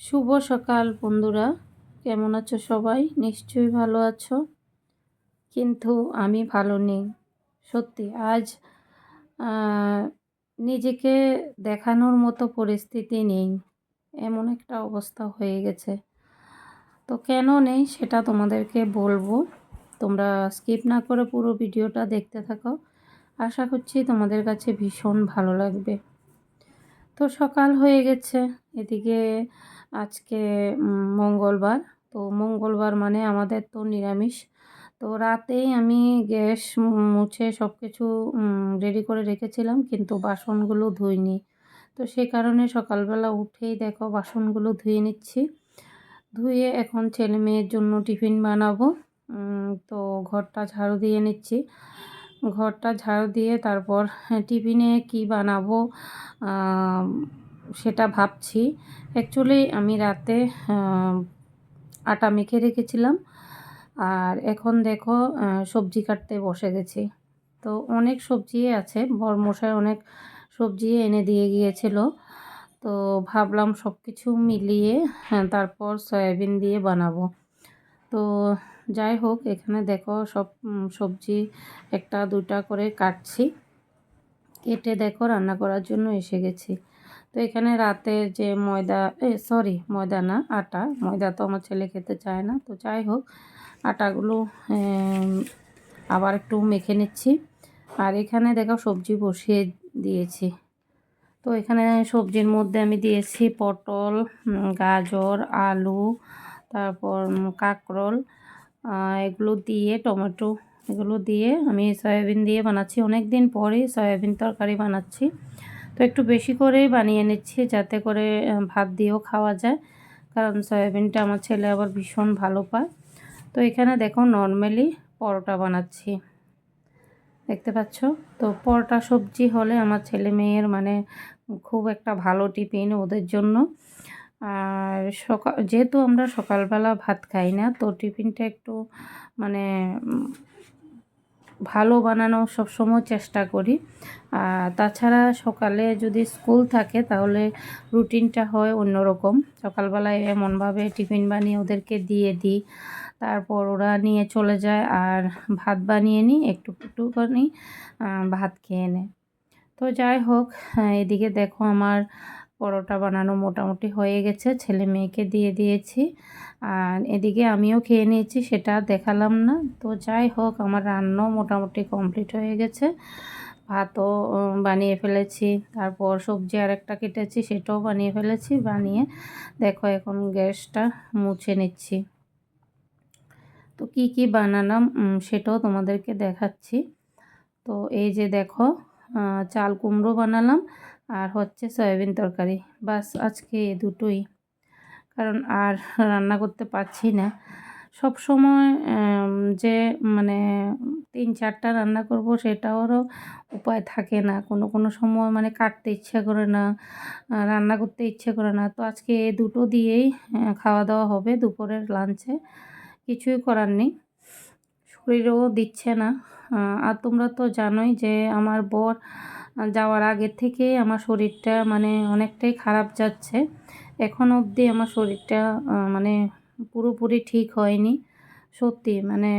শুভ সকাল বন্ধুরা। কেমন আছো সবাই? নিশ্চয়ই ভালো আছো। কিন্তু আমি ভালো নেই, সত্যি। আজ নিজেকে দেখানোর মতো পরিস্থিতি নেই, এমন একটা অবস্থা হয়ে গেছে। তো কেন নেই সেটা তোমাদেরকে বলব। তোমরা স্কিপ না করে পুরো ভিডিওটা দেখতে থাকো। আশা করছি তোমাদের কাছে ভীষণ ভালো লাগবে। তো সকাল হয়ে গেছে, এদিকে আজকে মঙ্গলবার। তো মঙ্গলবার মানে আমাদের তো নিরামিষ। তো রাতেই আমি গ্যাস মুছে সব কিছু রেডি করে রেখেছিলাম, কিন্তু বাসনগুলো ধুইনি। তো সে কারণে সকালবেলা উঠেই দেখো বাসনগুলো ধুয়ে নিচ্ছি। ধুয়ে এখন ছেলে মেয়ের জন্য টিফিন বানাবো। তো ঘরটা ঝাড়ু দিয়ে নিচ্ছি। ঘরটা ঝাড়ু দিয়ে তারপর টিফিনে কি বানাবো? সেটা ভাবছি। অ্যাকচুয়ালি আমি রাতে আটা মেখে রেখেছিলাম। আর এখন দেখো সবজি কাটতে বসে গেছি। তো অনেক সবজি আছে বরমশাই অনেক সবজি এনে দিয়ে গিয়েছিল। তো ভাবলাম সব কিছু মিলিয়ে হ্যাঁ, তারপর সয়াবিন দিয়ে বানাবো। তো যাই হোক এখানে দেখো সব সবজি একটা দুটা করে কাটছি। কেটে দেখো রান্না করার জন্য এসে গেছি। তো এখানে রাতের যে ময়দা, এ সরি ময়দা না, আটা। ময়দা তো আমার ছেলে খেতে চায় না। তো যাই হোক, আটাগুলো আবার একটু মেখে নিচ্ছি। আর এখানে দেখো সবজি বসিয়ে দিয়েছি। তো এখানে সবজির মধ্যে আমি দিয়েছি পটল গাজর, আলু, তারপর কাঁকরোল এগুলো দিয়ে টমেটো, এগুলো দিয়ে আমি সয়াবিন দিয়ে বানাচ্ছি। অনেক দিন পরেই সয়াবিন তরকারি বানাচ্ছি। তো একটু বেশি করেই বানিয়ে নিচ্ছি, যাতে করে ভাত দিয়েও খাওয়া যায়। কারণ সয়াবিনটা আমার ছেলে আবার ভীষণ ভালো পায়। তো এখানে দেখো নর্মালি পরোটা বানাচ্ছি। দেখতে পাচ্ছ? তো পরোটা সবজি হলে আমার ছেলে মেয়ের মানে খুব একটা ভালো টিফিন ওদের জন্য। আর সকাল যেহেতু আমরা সকালবেলা ভাত খাই না, তো টিফিনটা একটু মানে ভালো বানানো সবসময় চেষ্টা করি। তাছাড়া সকালে যদি স্কুল থাকে তাহলে রুটিনটা হয় অন্যরকম। সকালবেলায় এমনভাবে টিফিন বানিয়ে ওদেরকে দিয়ে দিই। তারপর ওরা নিয়ে চলে যায় আর ভাত বানিয়ে নিই একটু একটুখানি ভাত খেয়ে নেয়। তো যাই হোক, এদিকে দেখো আমার পরোটা বানানো মোটামুটি হয়ে গেছে, ছেলে মেয়েকে দিয়ে দিয়েছি। আর এদিকে আমিও খেয়ে নিয়েছি, সেটা দেখালাম না। তো যাই হোক, আমার রান্নাও মোটামুটি কমপ্লিট হয়ে গেছে। ভাতও বানিয়ে ফেলেছি। তারপর সবজি আর একটা কেটেছি, সেটাও বানিয়ে ফেলেছি। বানিয়ে দেখো, এখন গ্যাসটা মুছে নিচ্ছি। তো কি কি বানালাম সেটাও তোমাদেরকে দেখাচ্ছি। তো এই যে দেখো চাল কুমড়ো বানালাম আর হচ্ছে সয়াবিন তরকারি। বাস আজকে দুটোই। কারণ আর রান্না করতে পারছি না। সব সময় যে মানে তিন চারটা রান্না করব সেটারও উপায় থাকে না। কোনো কোনো সময় মানে কাটতে ইচ্ছা করে না, রান্না করতে ইচ্ছে করে না। তো আজকে দুটো দিয়েই খাওয়া দাওয়া হবে দুপুরের লাঞ্চে। কিছুই করার নেই। শরীরও দিচ্ছে না। আর তোমরা তো জানোই যে আমার বর যাওয়ার আগের থেকে আমার শরীরটা মানে অনেকটাই খারাপ যাচ্ছে। এখন অবধি আমার শরীরটা মানে পুরোপুরি ঠিক হয়নি। সত্যি মানে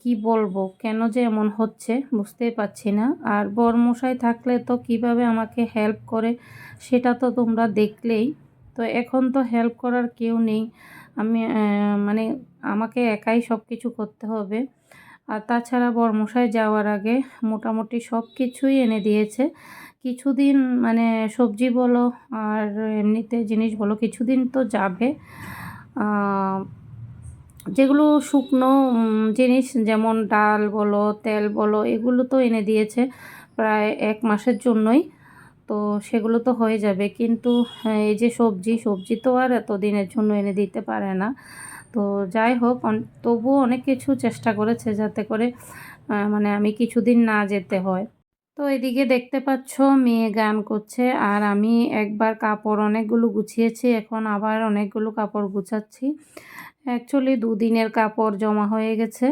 কি বলব, কেন যে এমন হচ্ছে বুঝতেই পারছি না। আর বরমশাই থাকলে তো কীভাবে আমাকে হেল্প করে সেটা তো তোমরা দেখলেই। তো এখন তো হেল্প করার কেউ নেই। আমি মানে আমাকে একাই সব কিছু করতে হবে। আর তাছাড়া বরমশাই যাওয়ার আগে মোটামুটি সব কিছুই এনে দিয়েছে। কিছুদিন মানে সবজি বলো আর এমনিতে জিনিস বলো কিছুদিন তো যাবে। যেগুলো শুকনো জিনিস যেমন ডাল বলো, তেল বলো, এগুলো তো এনে দিয়েছে প্রায় এক মাসের জন্যই। তো সেগুলো তো হয়ে যাবে। কিন্তু এই যে সবজি সবজি তো আর এতদিনের জন্য এনে দিতে পারে না। তো যাই হোক তবুও অনেক কিছু চেষ্টা করেছে যাতে করে মানে আমি কিছুদিন না যেতে হয়। তো এদিকে দেখতে পাচ্ছ, মেয়ে গান করছে আর আমি একবার কাপড় অনেকগুলো গুছিয়েছি, এখন আবার অনেকগুলো কাপড় গুছাচ্ছি। অ্যাকচুয়ালি দুদিনের কাপড় জমা হয়ে গেছে।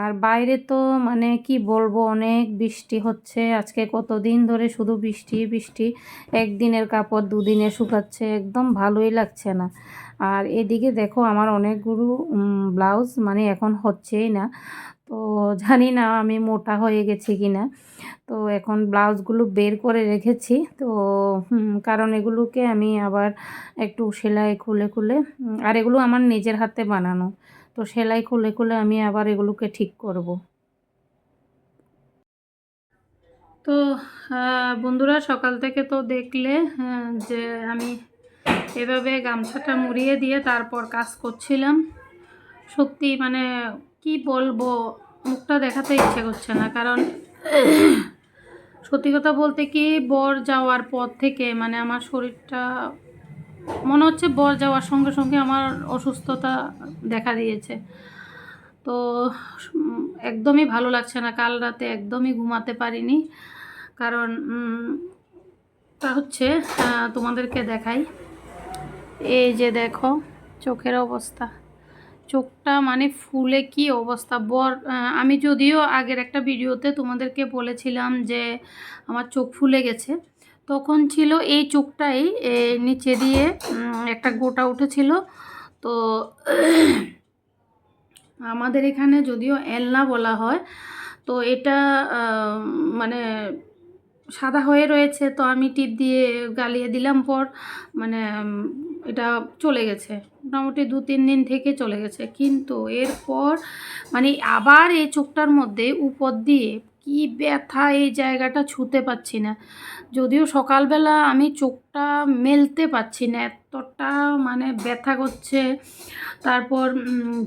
আর বাইরে তো মানে কি বলব, অনেক বৃষ্টি হচ্ছে। আজকে কতদিন ধরে শুধু বৃষ্টি বৃষ্টি। একদিনের কাপড় দুদিনে শুকাচ্ছে, একদম ভালোই লাগছে না। আর এদিকে দেখো আমার অনেকগুলো ব্লাউজ মানে এখন হচ্ছেই না। তো জানি না আমি মোটা হয়ে গেছি কি না তো এখন ব্লাউজগুলো বের করে রেখেছি। তো কারণ এগুলোকে আমি আবার একটু সেলাই খুলে খুলে আর এগুলো আমার নিজের হাতে বানানো। তো সেলাই খুলে খুলে আমি আবার এগুলোকে ঠিক করব। তো বন্ধুরা সকাল থেকে তো দেখলে যে আমি এভাবে গামছাটা মুড়িয়ে দিয়ে তারপর কাজ করছিলাম। সত্যি মানে কি বলব, মুখটা দেখাতে ইচ্ছে করছে না, কারণ সত্যি কথা বলতে কি, বর যাওয়ার পর থেকে মানে আমার শরীরটা মনে হচ্ছে বর যাওয়ার সঙ্গে সঙ্গে আমার অসুস্থতা দেখা দিয়েছে। তো একদমই ভালো লাগছে না, কাল রাতে একদমই ঘুমাতে পারিনি। কারণ তা হচ্ছে তোমাদেরকে দেখাই। এই যে দেখো, চোখের অবস্থা। চোখটা মানে ফুলে কি অবস্থা? বর আমি যদিও আগের একটা ভিডিওতে তোমাদেরকে বলেছিলাম যে আমার চোখ ফুলে গেছে। তখন ছিল এই চোখটাই নিচে দিয়ে একটা গোটা উঠেছিল। তো আমাদের এখানে যদিও এলনা বলা হয়, তো এটা মানে সাদা হয়ে রয়েছে। তো আমি টিপ দিয়ে গালিয়ে দিলাম পর মানে এটা চলে গেছে। মোটামুটি দু, তিন দিন থেকে চলে গেছে। কিন্তু এরপর মানে আবার এই চোখটার মধ্যে উপর দিয়ে কি ব্যথা, এই জায়গাটা ছুতে পাচ্ছি না। যদিও সকালবেলা আমি চোখটা মেলতে পাচ্ছি না, এতটা মানে ব্যথা করছে, তারপর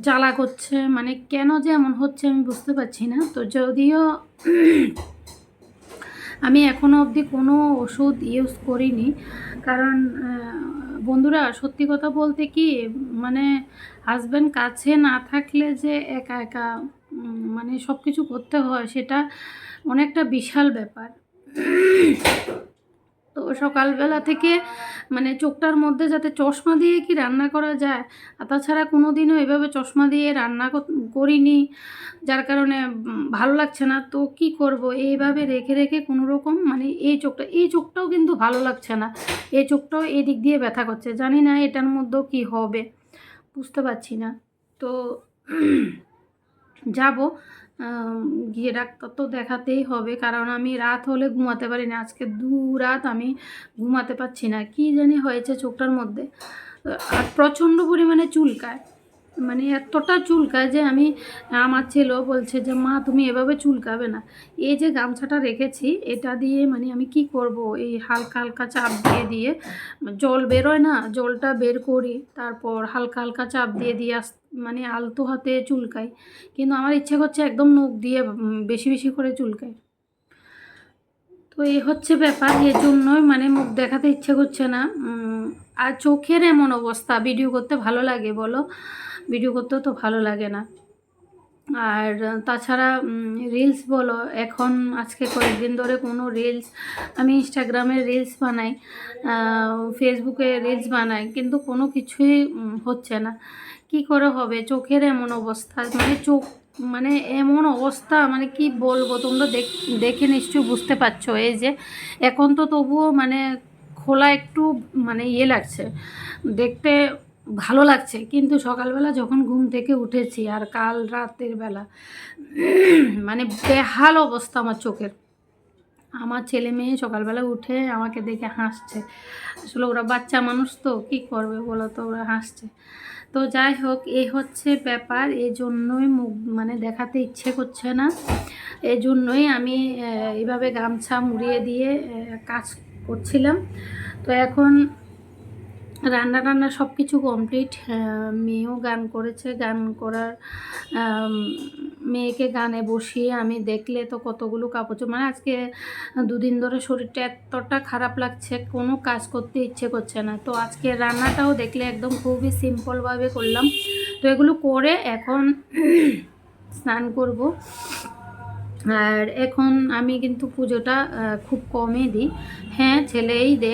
জ্বালা করছে মানে কেন যে এমন হচ্ছে আমি বুঝতে পারছি না। তো যদিও আমি এখনও অবধি কোনো ওষুধ ইউজ করিনি, কারণ বন্ধুরা, সত্যি কথা বলতে কি মানে হাজব্যান্ড কাছে না থাকলে যে একা একা মানে সব কিছু করতে হয়, সেটা অনেকটা বিশাল ব্যাপার। তো সকালবেলা থেকে মানে চোখটার মধ্যে যাতে চশমা দিয়ে কি রান্না করা যায়, আর তাছাড়া কোনো দিনও এভাবে চশমা দিয়ে রান্না করিনি, যার কারণে ভালো লাগছে না। তো কি করব? এইভাবে রেখে রেখে কোনো রকম মানে এই চোখটা, এই চোখটাও কিন্তু ভালো লাগছে না। এই চোখটাও এই দিক দিয়ে ব্যথা করছে। জানি না এটার মধ্যেও কি হবে, বুঝতে পারছি না। তো যাব। গিয়ে ডাক্তার তো দেখাতেই হবে। কারণ আমি রাত হলে ঘুমাতে পারি না। আজকে দু রাত আমি ঘুমাতে পারছি না। কি জানি হয়েছে চোখটার মধ্যে। আর প্রচণ্ড পরিমাণে চুলকায়। মানে এতটা চুলকায় যে আমি, আমার ছেলেও বলছে যে, মা, তুমি এভাবে চুলকাবে না। এই যে গামছাটা রেখেছি, এটা দিয়ে মানে আমি কি করব? এই হালকা হালকা চাপ দিয়ে দিয়ে, জল বেরোয় না, জলটা বের করি, তারপর হালকা হালকা চাপ দিয়ে দিয়ে আস মানে আলতো হাতে চুলকাই। কিন্তু আমার ইচ্ছে করছে একদম নখ দিয়ে বেশি বেশি করে চুলকাই। তো এই হচ্ছে ব্যাপার এর জন্যই মানে মুখ দেখাতে ইচ্ছে করছে না আর চোখের এমন অবস্থা ভিডিও করতে ভালো লাগে বলো? ভিডিও করতেও তো ভালো লাগে না। আর তাছাড়া রিলস বলো, এখন আজকে কয়েকদিন ধরে কোনো রিলস আমি ইনস্টাগ্রামে রিলস বানাই ফেসবুকে রিলস বানাই, কিন্তু কোনো কিছুই হচ্ছে না। কি করে হবে? চোখের এমন অবস্থা মানে চোখ মানে এমন অবস্থা মানে কি বলব? তোমরা দেখে নিশ্চয়ই বুঝতে পারছ। এই যে, এখন তো তবুও মানে খোলা একটু মানে ইয়ে লাগছে, দেখতে ভালো লাগছে। কিন্তু সকালবেলা যখন ঘুম থেকে উঠেছি আর কাল রাতের বেলা মানে বেহাল অবস্থা আমার চোখের। আমার ছেলে মেয়ে সকালবেলা উঠে আমাকে দেখে হাসছে। আসলে ওরা বাচ্চা মানুষ তো, কি করবে বলো তো, ওরা হাসছে। তো যাই হোক, এ হচ্ছে ব্যাপার। এই জন্যই মুখ মানে দেখাতে ইচ্ছে করছে না। এই জন্যই আমি এভাবে গামছা মুড়িয়ে দিয়ে কাজ করছিলাম। তো এখন রান্না টান্না সব কিছু কমপ্লিট মেয়েও গান করেছে। গান করার মেয়েকে গানে বসিয়ে আমি দেখলে তো কতগুলো কাপড় মানে আজকে দুদিন ধরে শরীরটা এতটা খারাপ লাগছে, কোনো কাজ করতে ইচ্ছে করছে না। তো আজকে রান্নাটাও দেখলে একদম খুবই সিম্পলভাবে করলাম। তো এগুলো করে এখন স্নান করব। আর এখন আমি কিন্তু পুজোটা খুব কমই দিই। হ্যাঁ ছেলেই দে।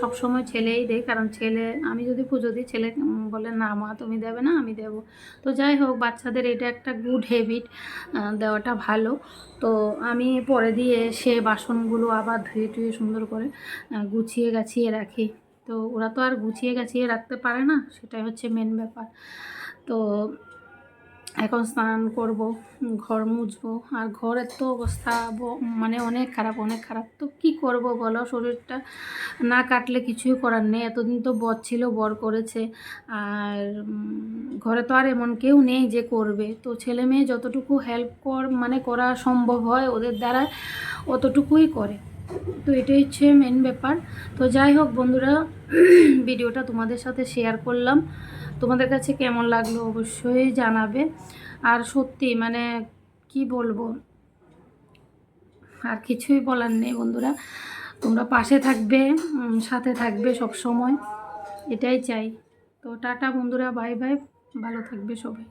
সব সময় ছেলেই দে। কারণ ছেলে, আমি যদি পুজো দিই, ছেলে বলে, না মা, তুমি দেবে না, আমি দেব। তো যাই হোক, বাচ্চাদের এটা একটা গুড হ্যাবিট দেওয়াটা ভালো। তো আমি পরে দিয়ে সে বাসনগুলো আবার ধুয়ে টুয়ে সুন্দর করে গুছিয়ে গাছিয়ে রাখি। তো ওরা তো আর গুছিয়ে গাছিয়ে রাখতে পারে না, সেটাই হচ্ছে মেন ব্যাপার। তো এখন স্নান করব, ঘর মুছবো, আর ঘরের তো অবস্থা মানে অনেক খারাপ অনেক খারাপ। তো কি করব বলো? শরীরটা না কাটলে কিছুই করার নেই। এতদিন তো বর ছিল, বর করেছে। আর ঘরে তো আর এমন কেউ নেই যে করবে। তো ছেলে মেয়ে যতটুকু হেল্প কর মানে করা সম্ভব হয়, ওদের দ্বারা অতটুকুই করে। তো এটাই হচ্ছে মেন ব্যাপার। তো যাই হোক বন্ধুরা ভিডিওটা তোমাদের সাথে শেয়ার করলাম। তোমাদের কাছে কেমন লাগল অবশ্যই জানাবে। আর সত্যি মানে কি বলব? আর কিছুই বলার নেই বন্ধুরা। তোমরা পাশে থাকবে সাথে থাকবে সব সময় এটাই চাই। তো টাটা বন্ধুরা, বাই বাই। ভালো থাকবে সবাই।